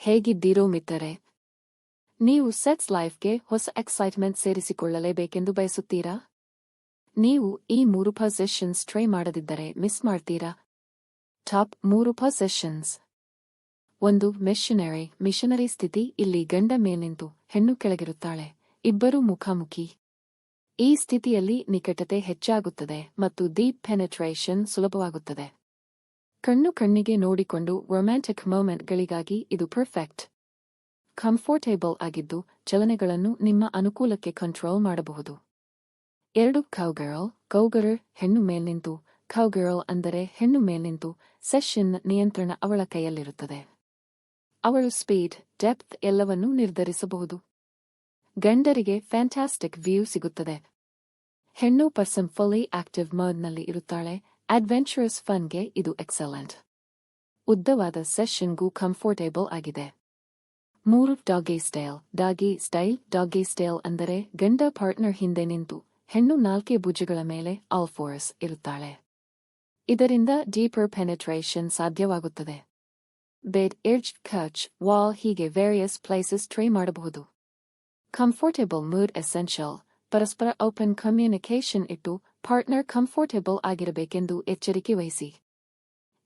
ಹೇಗಿದ್ದೀರೋ ಮಿತ್ತರೆ ನೀವು ಸೆಟ್ಸ್ ಲೈಫ್ಗೆ ಹೊಸ ಎಕ್ಸೈಟ್ಮೆಂಟ್ ಸೇರಿಸಿಕೊಳ್ಳಲೇಬೇಕೆಂದು ಬಯಸುತ್ತೀರಾ? ನೀವು ಈ ಮೂರು ಸೆಷನ್ಸ್ ಟ್ರೈ ಮಾಡದಿದ್ದರೆ ಮಿಸ್ ಮಾಡ್ತೀರಾ? ಟಾಪ್ ಮೂರು ಸೆಷನ್ಸ್ ಒಂದು, ಮಿಷನರಿ ಮಿಷನರಿ ಸ್ಥಿತಿ ಇಲ್ಲಿ ಗಂಡ ಮೇಲಿಂತು ಹೆಣ್ಣು ಕೆಳಗಿರುತ್ತಾಳೆ, ಇಬ್ಬರೂ ಮುಖಾಮುಖಿ. ಈ ಸ್ಥಿತಿಯಲ್ಲಿ ನಿಕಟತೆ ಹೆಚ್ಚಾಗುತ್ತದೆ ಮತ್ತು ಡೀಪ್ ಪೆನೆಟ್ರೇಷನ್ ಸುಲಭವಾಗುತ್ತದೆ. ಕಣ್ಣು ಕಣ್ಣಿಗೆ ನೋಡಿಕೊಂಡು ರೊಮ್ಯಾಂಟಿಕ್ ಮೊಮೆಂಟ್ಗಳಿಗಾಗಿ ಇದು ಪರ್ಫೆಕ್ಟ್ ಕಂಫರ್ಟೇಬಲ್ ಆಗಿದ್ದು ಚಲನೆಗಳನ್ನು ನಿಮ್ಮ ಅನುಕೂಲಕ್ಕೆ ಕಂಟ್ರೋಲ್ ಮಾಡಬಹುದು. ಎರಡು ಕೌಗರಲ್ ಕೌಗರ್ ಹೆಣ್ಣು ಮೇಲ್ನಿಂತು ಕೌಗರಲ್ ಅಂದರೆ ಹೆಣ್ಣು ಮೇಲ್ನಿಂತು ಸೆಷನ್ ನಿಯಂತ್ರಣ ಅವಳ ಕೈಯಲ್ಲಿರುತ್ತದೆ. ಅವಳು ಸ್ಪೀಡ್ ಡೆಪ್ತ್ ಎಲ್ಲವನ್ನೂ ನಿರ್ಧರಿಸಬಹುದು. ಗಂಡರಿಗೆ ಫ್ಯಾಂಟಾಸ್ಟಿಕ್ ವ್ಯೂ ಸಿಗುತ್ತದೆ. ಹೆಣ್ಣು ಪರ್ಸನ್ ಫುಲ್ಲಿ ಆಕ್ಟಿವ್ ಮರ್ಡ್ನಲ್ಲಿ ಇರುತ್ತಾಳೆ. ಅಡ್ವೆಂಚರಸ್ ಫನ್ಗೆ ಇದು ಎಕ್ಸಲೆಂಟ್ ಉದ್ದವಾದ ಸೆಷನ್ಗೂ ಕಂಫರ್ಟೇಬಲ್ ಆಗಿದೆ. ಮೂರು doggy style doggy style doggy style ಅಂದರೆ ಗಂಡ ಪಾರ್ಟ್ನರ್ ಹಿಂದೆ ನಿಂತು, ಹೆಣ್ಣು ನಾಲ್ಕೆ ಭುಜಗಳ ಮೇಲೆ ಆಲ್ಫೋರ್ಸ್ ಇರುತ್ತಾಳೆ. ಇದರಿಂದ ಡೀಪರ್ ಪೆನೆಟ್ರೇಷನ್ ಸಾಧ್ಯವಾಗುತ್ತದೆ. ಬೆಡ್ ಎಡ್ಜ್ ಖರ್ಚ್ ವಾಲ್ ಹೀಗೆ ವೇರಿಯಸ್ ಪ್ಲೇಸಸ್ ಟ್ರೈ ಮಾಡಬಹುದು. ಕಂಫರ್ಟೇಬಲ್ ಮೂಡ್ ಎಸೆನ್ಷಿಯಲ್ ಪರಸ್ಪರ ಓಪನ್ ಕಮ್ಯುನಿಕೇಷನ್ ಇಟ್ಟು ಪಾರ್ಟ್ನರ್ ಕಂಫರ್ಟೇಬಲ್ ಆಗಿರಬೇಕೆಂದು ಎಚ್ಚರಿಕೆ ವಹಿಸಿ.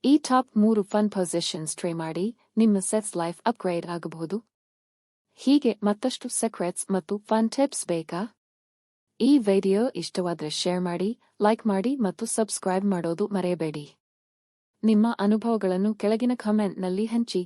ಈ ಟಾಪ್ ಮೂರು ಫನ್ ಪೊಸಿಷನ್ಸ್ ಟ್ರೈ ಮಾಡಿ ನಿಮ್ಮ ಸೆಟ್ಸ್ ಲೈಫ್ ಅಪ್ಗ್ರೇಡ್ ಆಗಬಹುದು. ಹೀಗೆ ಮತ್ತಷ್ಟು ಸೆಕ್ರೆಟ್ಸ್ ಮತ್ತು ಫನ್ ಟಿಪ್ಸ್ ಬೇಕಾ? ಈ ವಿಡಿಯೋ ಇಷ್ಟವಾದರೆ ಶೇರ್ ಮಾಡಿ, ಲೈಕ್ ಮಾಡಿ ಮತ್ತು ಸಬ್ಸ್ಕ್ರೈಬ್ ಮಾಡೋದು ಮರೆಯಬೇಡಿ. ನಿಮ್ಮ ಅನುಭವಗಳನ್ನು ಕೆಳಗಿನ ಕಮೆಂಟ್ನಲ್ಲಿ ಹಂಚಿ.